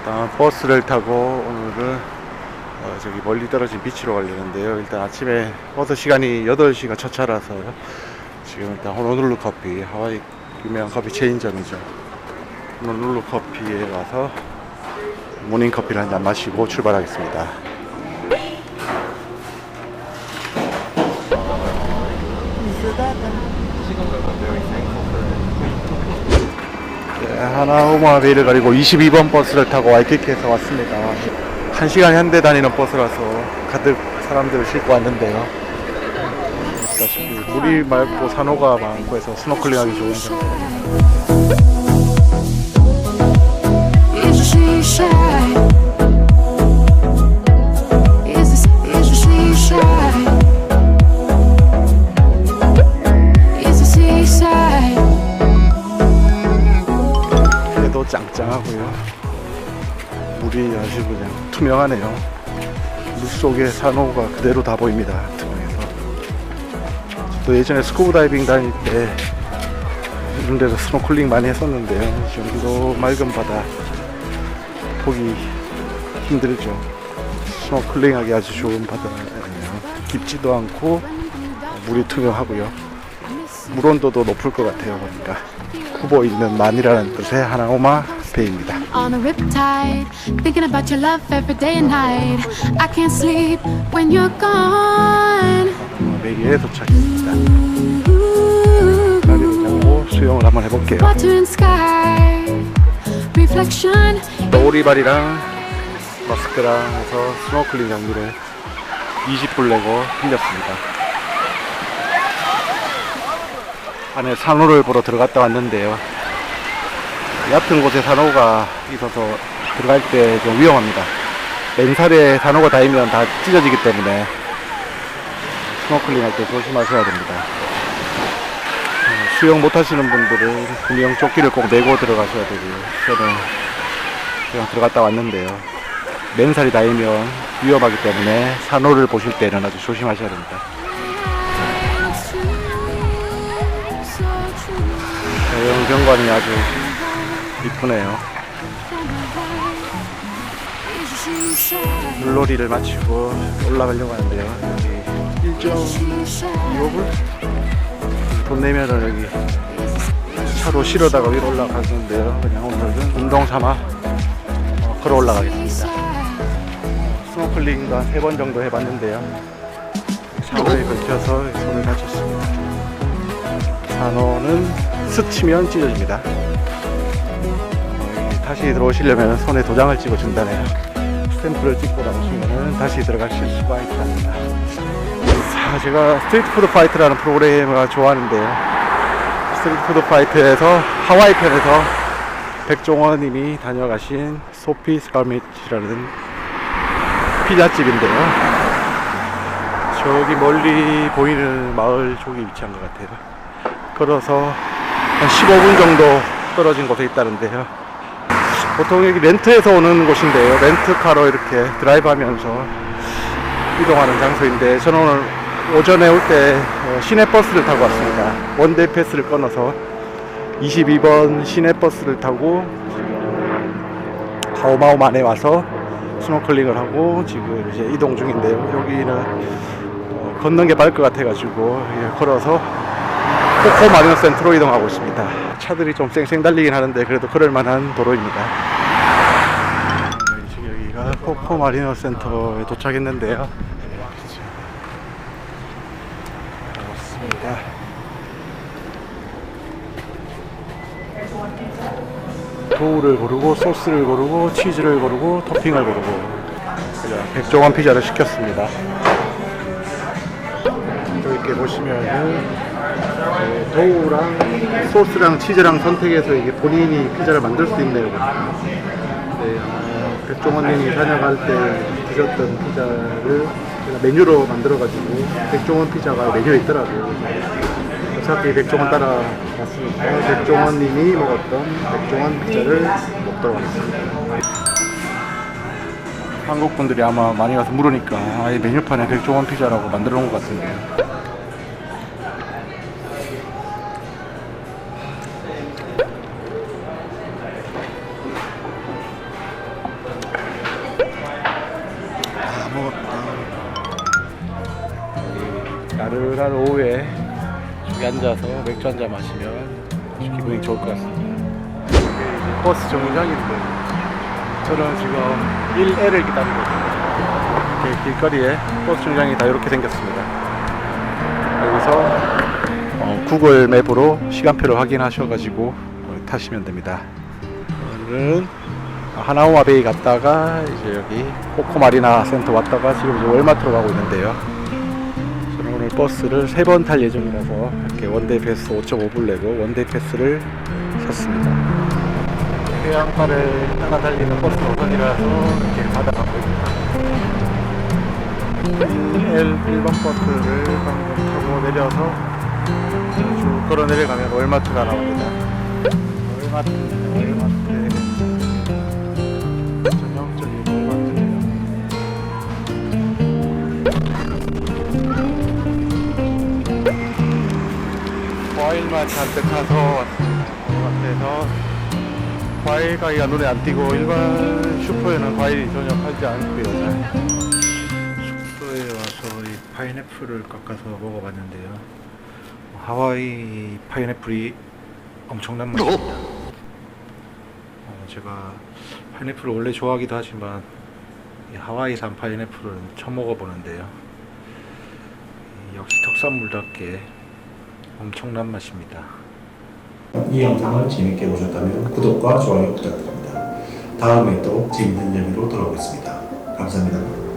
일단 버스를 타고 오늘은 어, 저기 멀리 떨어진 비치로 가려는데요. 일단 아침에 버스 시간이 8시가 첫 차라서요. 지금 일단 호노룰루 커피, 하와이 유명한 커피 체인점이죠. 호노룰루 커피에 가서 모닝 커피를 한 잔 마시고 출발하겠습니다. 네, 하나오마 베이를 가리고 22번 버스를 타고 와이키키에서 왔습니다. 1시간 현대 다니는 버스라서 가득 사람들을 싣고 왔는데요. 보시다시피 물이 맑고 산호가 많고 해서 스노클링하기 좋은 상태. 물이 아주 그냥 투명하네요. 물 속에 산호가 그대로 다 보입니다. 투명해서. 또 예전에 스쿠버 다이빙 다닐 때 이런 데서 스노클링 많이 했었는데요. 여기도 맑은 바다 보기 힘들죠. 스노클링하기 아주 좋은 바다예요. 깊지도 않고 물이 투명하고요. 물 온도도 높을 것 같아요. 보니까 쿠보 있는 만이라는 뜻의 하나오마 베이입니다. On a riptide, thinking about your love every day and night. I can't sleep when you're gone. 베이에. Ooh, 다리를 잡고 수영을 한번 해볼게요. water and sky, reflection. 오리발이랑 마스크랑 해서 스노클링 장비를 20불 내고 빌렸습니다. 안에 산호를 보러 들어갔다 왔는데요. 얕은 곳에 산호가 있어서 들어갈 때 좀 위험합니다. 맨살에 산호가 닿으면 다 찢어지기 때문에 스노클링 할 때 조심하셔야 됩니다. 어, 수영 못 하시는 분들은 구명 조끼를 꼭 내고 들어가셔야 되고요. 저는 그냥 들어갔다 왔는데요. 맨살이 닿으면 위험하기 때문에 산호를 보실 때는 아주 조심하셔야 됩니다. So true. 자연 경관이 아주 이쁘네요. 물놀이를 마치고 올라가려고 하는데요. 여기 1.25불? 돈 내면은 여기 차로 실어다가 위로 올라가는데요. 그냥 오늘은 운동 삼아 어, 걸어 올라가겠습니다. 스노클링도 한 세 번 정도 해봤는데요. 샤워에 걸쳐서 손을 다쳤습니다. 산호는 스치면 찢어집니다. 다시 들어오시려면 손에 도장을 찍어 준다네요. 스탬프를 찍고 나오시면 다시 들어가실 수가 있답니다. 자, 제가 스트리트 푸드 파이트라는 프로그램을 좋아하는데요. 스트리트 푸드 파이트에서 하와이 편에서 백종원님이 다녀가신 소피 스카미치라는 피자집인데요. 저기 멀리 보이는 마을 쪽에 위치한 것 같아요. 걸어서 한 15분 정도 떨어진 곳에 있다는데요. 보통 여기 렌트해서 오는 곳인데요. 렌트카로 이렇게 드라이브 하면서 이동하는 장소인데 저는 오늘 오전에 올 때 시내버스를 타고 왔습니다. 원데이 패스를 끊어서 22번 시내버스를 타고 하오마오만에 와서 스노클링을 하고 지금 이제 이동 중인데요. 여기는 어, 걷는 게 빠를 것 같아가지고 예, 걸어서 코코 마리노 센터로 이동하고 있습니다. 차들이 좀 쌩쌩 달리긴 하는데 그래도 그럴 만한 도로입니다. 네, 지금 여기가 코코 마리노 센터에 도착했는데요. 그렇습니다. 도우를 고르고 소스를 고르고 치즈를 고르고 토핑을 고르고 백종원 피자를 시켰습니다. 이렇게 보시면은 그 도우랑 소스랑 치즈랑 선택해서 이게 본인이 피자를 만들 수 있네요. 네, 어, 백종원님이 다녀갈 때 드셨던 피자를 제가 메뉴로 만들어가지고 백종원 피자가 메뉴에 있더라고요. 어차피 백종원 따라갔으니까 백종원님이 먹었던 백종원 피자를 먹도록 하겠습니다. 한국 분들이 아마 많이 와서 물으니까 아예 메뉴판에 백종원 피자라고 만들어 놓은 것 같은데 나른한 오후에 여기 앉아서 맥주 한 잔 마시면 기분이 좋을 것 같습니다. 버스 정류장인데 저는 지금 1L을 기다리고 있습니다. 이렇게 길거리에 버스 정류장이 다 이렇게 생겼습니다. 여기서 어, 구글 맵으로 시간표를 확인하셔가지고 어, 타시면 됩니다. 오늘은 하나오마 베이 갔다가 이제 여기 코코마리나 센터 왔다가 지금 이제 월마트로 가고 있는데요. 버스를 세 번 탈 예정이라서 이렇게 원데이 패스 5.5불 내고 원데이 패스를 샀습니다. 해안가를 따라 달리는 버스 노선이라서 이렇게 받아가고 있습니다. 1L 1번 버스를 방금 타고 내려서 쭉 걸어 내려가면 월마트가 나옵니다. 월마트, 월마트. 과일만 잔뜩 사서 왔습니다. 월마트에서 과일 가게가 눈에 안 띄고 일반 슈퍼에는 과일이 전혀 팔지 않고요. 숙소에 와서 이 파인애플을 깎아서 먹어봤는데요. 하와이 파인애플이 엄청난 맛입니다. 어, 제가 파인애플을 원래 좋아하기도 하지만 이 하와이산 파인애플은 처음 먹어보는데요. 이 역시 특산물답게 엄청난 맛입니다. 이 영상을 재밌게 보셨다면 구독과 좋아요 부탁드립니다. 다음에 또 재밌는 이야기로 돌아오겠습니다. 감사합니다.